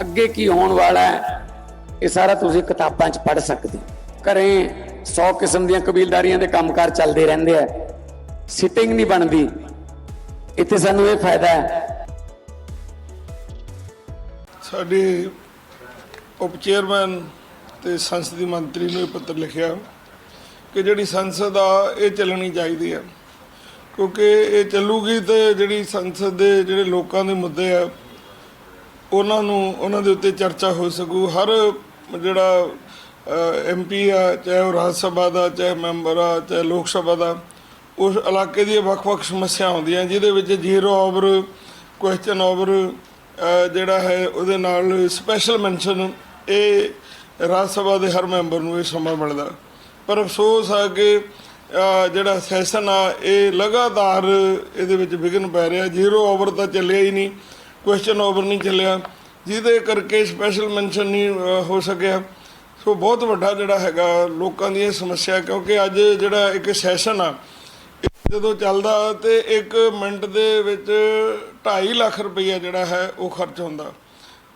ਅੱਗੇ ਕੀ ਹੋਣ ਵਾਲਾ ਹੈ, ਇਹ ਸਾਰਾ ਤੁਸੀਂ ਕਿਤਾਬਾਂ 'ਚ ਪੜ੍ਹ ਸਕਦੇ ਹੋ। ਘਰੇ 100 ਕਿਸਮ ਦੀਆਂ ਕਬੀਲਦਾਰੀਆਂ ਦੇ ਕੰਮਕਾਰ ਚੱਲਦੇ ਰਹਿੰਦੇ ਆ। ਸਿਟਿੰਗ ਨਹੀਂ ਬਣਦੀ। ਇੱਥੇ ਸਾਨੂੰ ਇਹ ਫਾਇਦਾ ਹੈ। ਸਾਡੇ ਉਪ ਚੇਅਰਮੈਨ ਤੇ ਸੰਸਦੀ ਮੰਤਰੀ ਨੂੰ ਇਹ ਪੱਤਰ ਲਿਖਿਆ ਕਿ ਜਿਹੜੀ ਸੰਸਦ ਆ, ਇਹ ਚੱਲਣੀ ਚਾਹੀਦੀ ਆ। ਕਿਉਂਕਿ ਇਹ ਚੱਲੂਗੀ ਤੇ ਜਿਹੜੀ ਸੰਸਦ ਦੇ ਜਿਹੜੇ ਲੋਕਾਂ ਦੇ ਮੁੱਦੇ ਆ ਉਹਨਾਂ ਨੂੰ, ਉਹਨਾਂ ਦੇ ਉੱਤੇ ਚਰਚਾ ਹੋ ਸਕੂ। ਹਰ ਜਿਹੜਾ ਐਮਪੀ ਆ, ਚਾਹੇ ਉਹ ਰਾਜ ਸਭਾ ਦਾ, ਚਾਹੇ ਮੈਂਬਰ ਆ, ਚਾਹੇ ਲੋਕ ਸਭਾ ਦਾ, ਉਸ ਇਲਾਕੇ ਦੀਆਂ ਵੱਖ-ਵੱਖ ਸਮੱਸਿਆ ਆਉਂਦੀਆਂ, ਜਿਹਦੇ ਵਿੱਚ ਜ਼ੀਰੋ ਓਵਰ ਕੁਐਸਚਨ ਓਵਰ ਜਿਹੜਾ ਹੈ, ਉਹਦੇ ਨਾਲ ਸਪੈਸ਼ਲ ਮੈਂਸ਼ਨ ਇਹ ਰਾਜ ਸਭਾ ਦੇ ਹਰ ਮੈਂਬਰ ਨੂੰ ਇਹ ਸਮਾਂ ਮਿਲਦਾ। ਪਰ ਅਫਸੋਸ ਆ ਕਿ ਜਿਹੜਾ ਸੈਸ਼ਨ ਆ, ਇਹ ਲਗਾਤਾਰ ਇਹਦੇ ਵਿੱਚ ਵਿਘਨ ਪੈ ਰਿਹਾ। ਜ਼ੀਰੋ ਓਵਰ ਤਾਂ ਚੱਲਿਆ ਹੀ ਨਹੀਂ। ਕੁਐਸਚਨ ਓਵਰ ਨਹੀਂ ਚੱਲਿਆ, ਜਿਹਦੇ ਕਰਕੇ ਸਪੈਸ਼ਲ ਮੈਂਸ਼ਨ ਨਹੀਂ ਹੋ ਸਕਿਆ। ਸੋ ਬਹੁਤ ਵੱਡਾ ਜਿਹੜਾ ਹੈਗਾ ਲੋਕਾਂ ਦੀ ਇਹ ਸਮੱਸਿਆ, ਕਿਉਂਕਿ ਅੱਜ ਜਿਹੜਾ ਇੱਕ ਸੈਸ਼ਨ ਆ ਜਦੋਂ ਚੱਲਦਾ ਤੇ 1 ਮਿੰਟ ਦੇ ਵਿੱਚ 2.5 ਲੱਖ ਰੁਪਈਆ ਜਿਹੜਾ ਹੈ ਉਹ ਖਰਚ ਹੁੰਦਾ।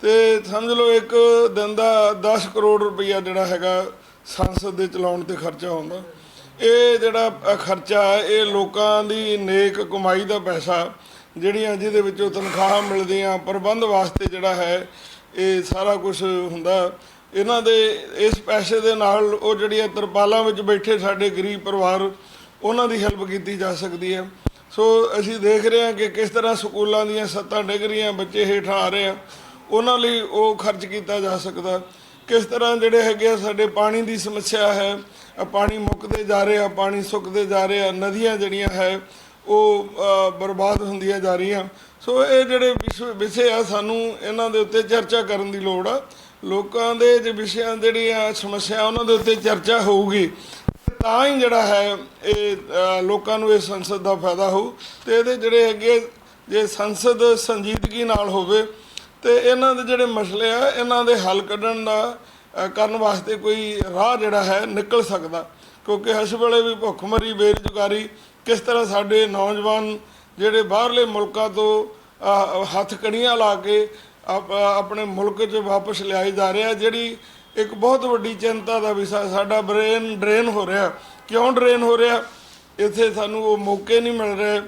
ਤੇ ਸਮਝ ਲਓ ਇੱਕ ਦਿਨ ਦਾ 10 ਕਰੋੜ ਰੁਪਈਆ ਜਿਹੜਾ ਹੈਗਾ ਸੰਸਦ ਦੇ ਚਲਾਉਣ ਤੇ ਖਰਚਾ ਹੁੰਦਾ। ਇਹ ਜਿਹੜਾ ਖਰਚਾ, ਇਹ ਲੋਕਾਂ ਦੀ ਨੇਕ ਕਮਾਈ ਦਾ ਪੈਸਾ ਜਿਹੜੀਆਂ ਜਿਹਦੇ ਵਿੱਚੋਂ ਤਨਖਾਹਾਂ ਮਿਲਦੀਆਂ, ਪ੍ਰਬੰਧ ਵਾਸਤੇ ਜਿਹੜਾ ਹੈ, ਇਹ ਸਾਰਾ ਕੁਝ ਹੁੰਦਾ। ਇਹਨਾਂ ਦੇ, ਇਸ ਪੈਸੇ ਦੇ ਨਾਲ ਉਹ ਜਿਹੜੀਆਂ ਤਰਪਾਲਾਂ ਵਿੱਚ ਬੈਠੇ ਸਾਡੇ ਗਰੀਬ ਪਰਿਵਾਰ, ਉਹਨਾਂ ਦੀ ਹੈਲਪ ਕੀਤੀ ਜਾ ਸਕਦੀ ਹੈ। ਸੋ ਅਸੀਂ ਦੇਖ ਰਹੇ ਹਾਂ ਕਿ ਕਿਸ ਤਰ੍ਹਾਂ ਸਕੂਲਾਂ ਦੀਆਂ ਸੱਤਾਂ ਡਿੱਗ ਰਹੀਆਂ, ਬੱਚੇ ਹੇਠਾਂ ਆ ਰਹੇ ਆ। ਉਹਨਾਂ ਲਈ ਉਹ ਖਰਚ ਕੀਤਾ ਜਾ ਸਕਦਾ। ਕਿਸ ਤਰ੍ਹਾਂ ਜਿਹੜੇ ਹੈਗੇ ਆ, ਸਾਡੇ ਪਾਣੀ ਦੀ ਸਮੱਸਿਆ ਹੈ ਪਾਣੀ ਮੁੱਕਦੇ ਜਾ ਰਹੇ ਆ, ਪਾਣੀ ਸੁੱਕਦੇ ਜਾ ਰਹੇ ਆ, ਨਦੀਆਂ ਜਿਹੜੀਆਂ ਹੈ ਉਹ ਬਰਬਾਦ ਹੁੰਦੀਆਂ ਜਾ ਰਹੀਆਂ। ਸੋ ਇਹ ਜਿਹੜੇ ਵਿਸ਼ੇ- ਵਿਸ਼ੇ ਆ, ਸਾਨੂੰ ਇਹਨਾਂ ਦੇ ਉੱਤੇ ਚਰਚਾ ਕਰਨ ਦੀ ਲੋੜ ਆ। ਲੋਕਾਂ ਦੇ ਜੇ ਵਿਸ਼ਿਆਂ, ਜਿਹੜੀਆਂ ਸਮੱਸਿਆ, ਉਹਨਾਂ ਦੇ ਉੱਤੇ ਚਰਚਾ ਹੋਊਗੀ। ਤਾਂ ਹੀ ਜਿਹੜਾ ਹੈ, ਇਹ ਲੋਕਾਂ ਨੂੰ ਇਹ ਸੰਸਦ ਦਾ ਫਾਇਦਾ ਹੋਊ। ਤੇ ਇਹਦੇ ਜਿਹੜੇ ਹੈਗੇ, ਜੇ ਸੰਸਦ ਸੰਜੀਦਗੀ ਨਾਲ ਹੋਵੇ, ਤੇ ਇਹਨਾਂ ਦੇ ਜਿਹੜੇ ਮਸਲੇ ਆ, ਇਹਨਾਂ ਦੇ ਹੱਲ ਕੱਢਣ ਦਾ ਕਰਨ ਵਾਸਤੇ ਕੋਈ ਰਾਹ ਜਿਹੜਾ ਹੈ, ਨਿਕਲ ਸਕਦਾ। ਕਿਉਂਕਿ ਇਸ ਵੇਲੇ ਵੀ ਭੁੱਖਮਰੀ, ਬੇਰੁਜ਼ਗਾਰੀ ਕਿਸ ਤਰ੍ਹਾਂ ਸਾਡੇ ਨੌਜਵਾਨ ਜਿਹੜੇ ਬਾਹਰਲੇ ਮੁਲਕਾਂ ਤੋਂ ਅ, ਹੱਥ ਕੜੀਆਂ ਲਾ ਕੇ ਆਪ- ਆਪਣੇ ਮੁਲਕ 'ਚ ਵਾਪਸ ਲਿਆਏ ਜਾ ਰਿਹਾ ਜਿਹੜੀ ਇੱਕ ਬਹੁਤ ਵੱਡੀ ਚਿੰਤਾ ਦਾ ਵਿਸ਼ਾ ਸਾਡਾ ਬ੍ਰੇਨ ਡਰੇਨ ਹੋ ਰਿਹਾ। ਕਿਉਂ ਡਰੇਨ ਹੋ ਰਿਹਾ? ਇੱਥੇ ਸਾਨੂੰ ਉਹ ਮੌਕੇ ਨਹੀਂ ਮਿਲ ਰਹੇ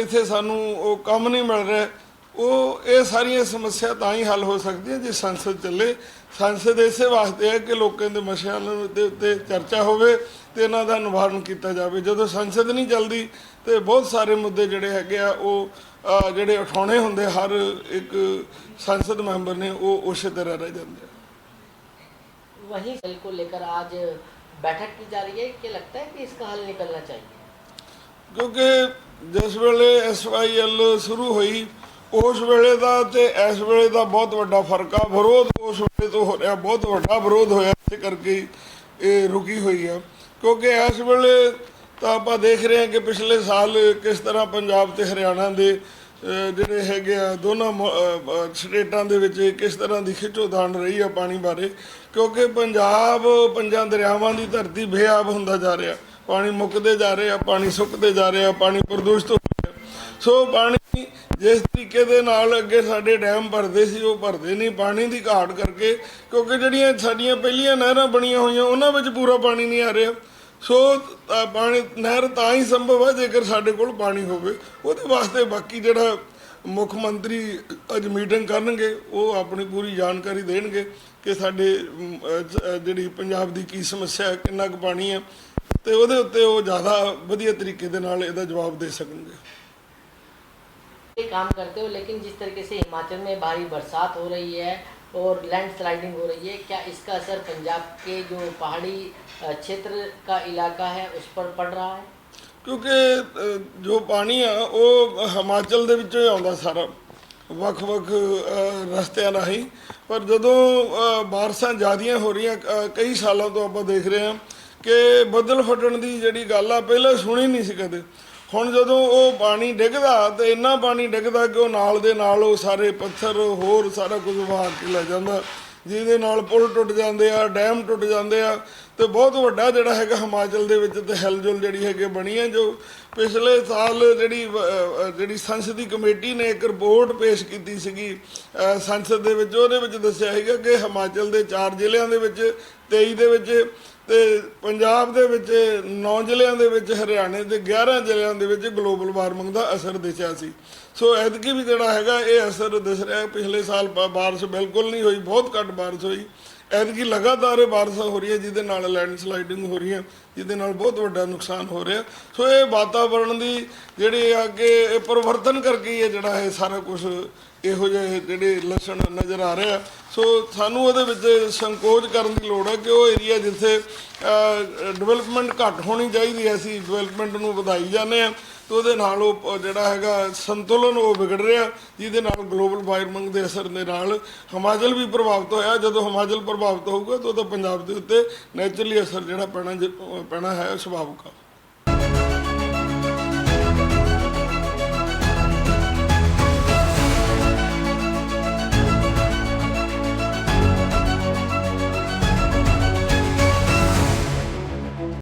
ਇੱਥੇ ਸਾਨੂੰ ਉਹ ਕੰਮ ਨਹੀਂ ਮਿਲ ਰਿਹਾ। ਉਹ ਇਹ ਸਾਰੀਆਂ ਸਮੱਸਿਆ ਤਾਂ ਹੀ ਹੱਲ ਹੋ ਸਕਦੀਆਂ ਜੇ ਸੰਸਦ ਚੱਲੇ ਸੰਸਦ ਇਸੇ ਵਾਸਤੇ ਹੈ ਕਿ ਲੋਕਾਂ ਦੇ ਮਸਲਿਆਂ ਦੇ ਉੱਤੇ ਚਰਚਾ ਹੋਵੇ ਤੇ ਇਹਨਾਂ ਦਾ ਨਿਵਾਰਨ ਕੀਤਾ ਜਾਵੇ ਜਦੋਂ ਸੰਸਦ ਨਹੀਂ ਚੱਲਦੀ ਤੇ ਬਹੁਤ ਸਾਰੇ ਮੁੱਦੇ ਜਿਹੜੇ ਹੈਗੇ ਆ ਉਹ ਅ, ਜਿਹੜੇ ਉਠਾਉਣੇ ਹੁੰਦੇ ਹਰ ਇੱਕ ਸੰਸਦ ਮੈਂਬਰ ਨੇ ਉਹ ਉਸੇ ਤਰ੍ਹਾਂ ਰਹਿ ਜਾਂਦੇ ਆ वही बिल को लेकर आज बैठक की जा रही है क्या लगता है कि इसका हल निकलना चाहिए ਕਿਉਂਕਿ ਜਿਸ ਵੇਲੇ ਐਸਵਾਈਐਲ ਸ਼ੁਰੂ ਹੋਈ ਉਸ ਵੇਲੇ ਦਾ ਤੇ ਇਸ ਵੇਲੇ ਦਾ ਬਹੁਤ ਵੱਡਾ ਫ਼ਰਕ ਆ। ਵਿਰੋਧ ਉਸ ਵੇਲੇ ਤੋਂ ਹੋ ਰਿਹਾ, ਬਹੁਤ ਵੱਡਾ ਵਿਰੋਧ ਹੋਇਆ ਇਸ ਕਰਕੇ ਇਹ ਰੁਕੀ ਹੋਈ ਆ। ਕਿਉਂਕਿ ਇਸ ਵੇਲੇ ਤਾਂ ਆਪਾਂ ਦੇਖ ਰਹੇ ਹਾਂ ਕਿ ਪਿਛਲੇ ਸਾਲ ਕਿਸ ਤਰ੍ਹਾਂ ਪੰਜਾਬ ਤੇ ਹਰਿਆਣਾ ਦੇ ਜਿਹੜੇ ਹੈਗੇ ਆ, ਦੋਨਾਂ ਮੁ- ਸਟੇਟਾਂ ਦੇ ਵਿੱਚ ਕਿਸ ਤਰ੍ਹਾਂ ਦੀ ਖਿੱਚੋਤਾਣ ਰਹੀ ਆ ਪਾਣੀ ਬਾਰੇ। ਕਿਉਂਕਿ ਪੰਜਾਬ, ਪੰਜਾਂ ਦਰਿਆਵਾਂ ਦੀ ਧਰਤੀ ਬੇਆਬ ਹੁੰਦਾ ਜਾ ਰਿਹਾ। ਪਾਣੀ ਮੁੱਕਦੇ ਜਾ ਰਿਹਾ ਪਾਣੀ ਸੁੱਕਦੇ ਜਾ ਰਿਹਾ ਪਾਣੀ ਪ੍ਰਦੂਸ਼ਿਤ ਹੋ ਰਿਹਾ। ਸੋ ਪਾਣੀ ਜਿਸ ਤਰੀਕੇ ਦੇ ਨਾਲ ਅੱਗੇ ਸਾਡੇ ਡੈਮ ਭਰਦੇ ਸੀ, ਉਹ ਭਰਦੇ ਨਹੀਂ। ਪਾਣੀ ਦੀ ਘਾਟ ਕਰਕੇ, ਕਿਉਂਕਿ ਜਿਹੜੀਆਂ ਸਾਡੀਆਂ ਪਹਿਲੀਆਂ ਨਹਿਰਾਂ ਬਣੀਆਂ ਹੋਈਆਂ, ਉਹਨਾਂ ਵਿੱਚ ਪੂਰਾ ਪਾਣੀ ਨਹੀਂ ਆ ਰਿਹਾ। ਸੋ ਪਾਣੀ, ਨਹਿਰ ਤਾਂ ਹੀ ਸੰਭਵ ਹੈ ਜੇਕਰ ਸਾਡੇ ਕੋਲ ਪਾਣੀ ਹੋਵੇ। ਉਹਦੇ ਵਾਸਤੇ ਬਾਕੀ ਜਿਹੜਾ ਮੁੱਖ ਮੰਤਰੀ ਅੱਜ ਮੀਟਿੰਗ ਕਰਨਗੇ, ਉਹ ਆਪਣੀ ਪੂਰੀ ਜਾਣਕਾਰੀ ਦੇਣਗੇ ਕਿ ਸਾਡੇ ਜਿਹੜੀ ਪੰਜਾਬ ਦੀ ਕੀ ਸਮੱਸਿਆ ਹੈ, ਕਿੰਨਾ ਕੁ ਪਾਣੀ ਹੈ। ਤੇ ਉਹਦੇ ਉੱਤੇ ਉਹ ਜ਼ਿਆਦਾ ਵਧੀਆ ਤਰੀਕੇ ਦੇ ਨਾਲ ਇਹਦਾ ਜਵਾਬ ਦੇ ਸਕਣਗੇ। काम करते हो लेकिन जिस तरीके से हिमाचल में भारी बरसात हो रही है और लैंडस्लाइडिंग हो रही है क्या इसका असर पंजाब के जो पहाड़ी अ, क्षेत्र का इलाका है उस पर पड़ रहा है ਕਿਉਂਕਿ ਅ, ਜੋ ਪਾਣੀ ਆ ਉਹ ਹਿਮਾਚਲ ਦੇ ਵਿੱਚੋਂ ਹੀ ਆਉਂਦਾ ਸਾਰਾ ਵੱਖ-ਵੱਖ ਅ, ਰਸਤਿਆਂ ਰਾਹੀਂ ਪਰ ਜਦੋਂ ਅ, ਬਾਰਿਸ਼ਾਂ ਜ਼ਿਆਦੀਆਂ ਹੋ ਰਹੀਆਂ ਅ, ਕਈ ਸਾਲਾਂ ਤੋਂ ਆਪਾਂ ਦੇਖ ਰਹੇ ਹਾਂ ਕਿ ਬੱਦਲ ਫਟਣ ਦੀ ਜਿਹੜੀ ਗੱਲ ਆ ਪਹਿਲਾਂ ਸੁਣੀ ਨਹੀਂ ਸੀ ਕਦੇ ਹੁਣ ਜਦੋਂ ਉਹ ਪਾਣੀ ਡਿੱਗਦਾ ਤੇ ਇੰਨਾ ਪਾਣੀ ਡਿੱਗਦਾ ਕਿ ਉਹ ਨਾਲ ਦੇ ਨਾਲ ਉਹ ਸਾਰੇ ਪੱਥਰ ਹੋਰ ਸਾਰਾ ਕੁਝ ਵਹਾ ਕੇ ਲੈ ਜਾਂਦਾ। ਜਿਹਦੇ ਨਾਲ ਪੁਲ ਟੁੱਟ ਜਾਂਦੇ ਆ, ਡੈਮ ਟੁੱਟ ਜਾਂਦੇ ਆ ਤੇ ਬਹੁਤ ਵੱਡਾ ਜਿਹੜਾ ਹੈਗਾ ਹਿਮਾਚਲ ਦੇ ਵਿੱਚ ਤੇ ਹਿਲਜੁਲ ਜਿਹੜੀ ਹੈਗੀ ਬਣੀ ਹੈ ਜੋ ਪਿਛਲੇ ਸਾਲ ਜਿਹੜੀ ਜਿਹੜੀ ਸੰਸਦੀ ਕਮੇਟੀ ਨੇ ਇੱਕ ਰਿਪੋਰਟ ਪੇਸ਼ ਕੀਤੀ ਸੀਗੀ ਸੰਸਦ ਦੇ ਵਿੱਚ। ਉਹਦੇ ਵਿੱਚ ਦੱਸਿਆ ਹੈਗਾ ਕਿ ਹਿਮਾਚਲ ਦੇ ਚਾਰ ਜ਼ਿਲ੍ਹਿਆਂ ਦੇ ਵਿੱਚ 23 ਦੇ ਵਿੱਚ ਤੇ ਪੰਜਾਬ ਦੇ ਵਿੱਚ 9 ਜ਼ਿਲ੍ਹਿਆਂ ਦੇ ਵਿੱਚ ਹਰਿਆਣੇ ਦੇ 11 ਜ਼ਿਲ੍ਹਿਆਂ ਦੇ ਵਿੱਚ ਗਲੋਬਲ ਵਾਰਮਿੰਗ ਦਾ ਅਸਰ ਦਿਸਿਆ ਸੀ। ਸੋ ਐਤਕੀ ਵੀ ਜਿਹੜਾ ਹੈਗਾ ਇਹ ਅਸਰ ਦਿਸ ਰਿਹਾ। ਪਿਛਲੇ ਸਾਲ ਬ- ਬਾਰਿਸ਼ ਬਿਲਕੁਲ ਨਹੀਂ ਹੋਈ, ਬਹੁਤ ਘੱਟ ਬਾਰਿਸ਼ ਹੋਈ। ਐਤਕੀ ਲਗਾਤਾਰ ਇਹ ਬਾਰਿਸ਼ਾਂ ਹੋ ਰਹੀਆਂ, ਜਿਹਦੇ ਨਾਲ ਲੈਂਡਸਲਾਈਡਿੰਗ ਹੋ ਰਹੀਆਂ, ਜਿਹਦੇ ਨਾਲ ਬਹੁਤ ਵੱਡਾ ਨੁਕਸਾਨ ਹੋ ਰਿਹਾ। ਸੋ ਇਹ ਵਾਤਾਵਰਣ ਦੀ ਜਿਹੜੀ ਅੱਗੇ ਇਹ ਪਰਿਵਰਤਨ ਕਰਕੇ ਇਹ ਜਿਹੜਾ ਹੈ ਸਾਰਾ ਕੁਝ ਇਹੋ ਜਿਹੇ ਜਿਹੜੇ ਲੱਛਣ ਨਜ਼ਰ ਆ ਰਿਹਾ ਸੋ ਸਾਨੂੰ ਉਹਦੇ ਵਿੱਚ ਸੰਕੋਚ ਕਰਨ ਦੀ ਲੋੜ ਹੈ ਕਿ ਉਹ ਏਰੀਆ ਜਿੱਥੇ ਡਿਵੈਲਪਮੈਂਟ ਘੱਟ ਹੋਣੀ ਚਾਹੀਦੀ ਹੈ, ਅਸੀਂ ਡਿਵੈਲਪਮੈਂਟ ਨੂੰ ਵਧਾਈ ਜਾਂਦੇ ਆ ਤੇ ਉਹਦੇ ਨਾਲ ਉਹ ਪ- ਜਿਹੜਾ ਹੈਗਾ ਸੰਤੁਲਨ ਉਹ ਵਿਗੜ ਰਿਹਾ, ਜਿਹਦੇ ਨਾਲ ਗਲੋਬਲ ਵਾਰਮਿੰਗ ਦੇ ਅਸਰ ਦੇ ਨਾਲ ਹਿਮਾਚਲ ਵੀ ਪ੍ਰਭਾਵਿਤ ਹੋਇਆ। ਜਦੋਂ ਹਿਮਾਚਲ ਪ੍ਰਭਾਵਿਤ ਹੋਊਗਾ, ਤਾਂ ਉਹਦਾ ਪੰਜਾਬ ਦੇ ਉੱਤੇ ਨੇਚਰਲੀ ਅਸਰ ਜਿਹੜਾ ਪੈਣਾ ਜ- ਪੈਣਾ ਹੈ ਸੁਭਾਵਿਕ ਆ।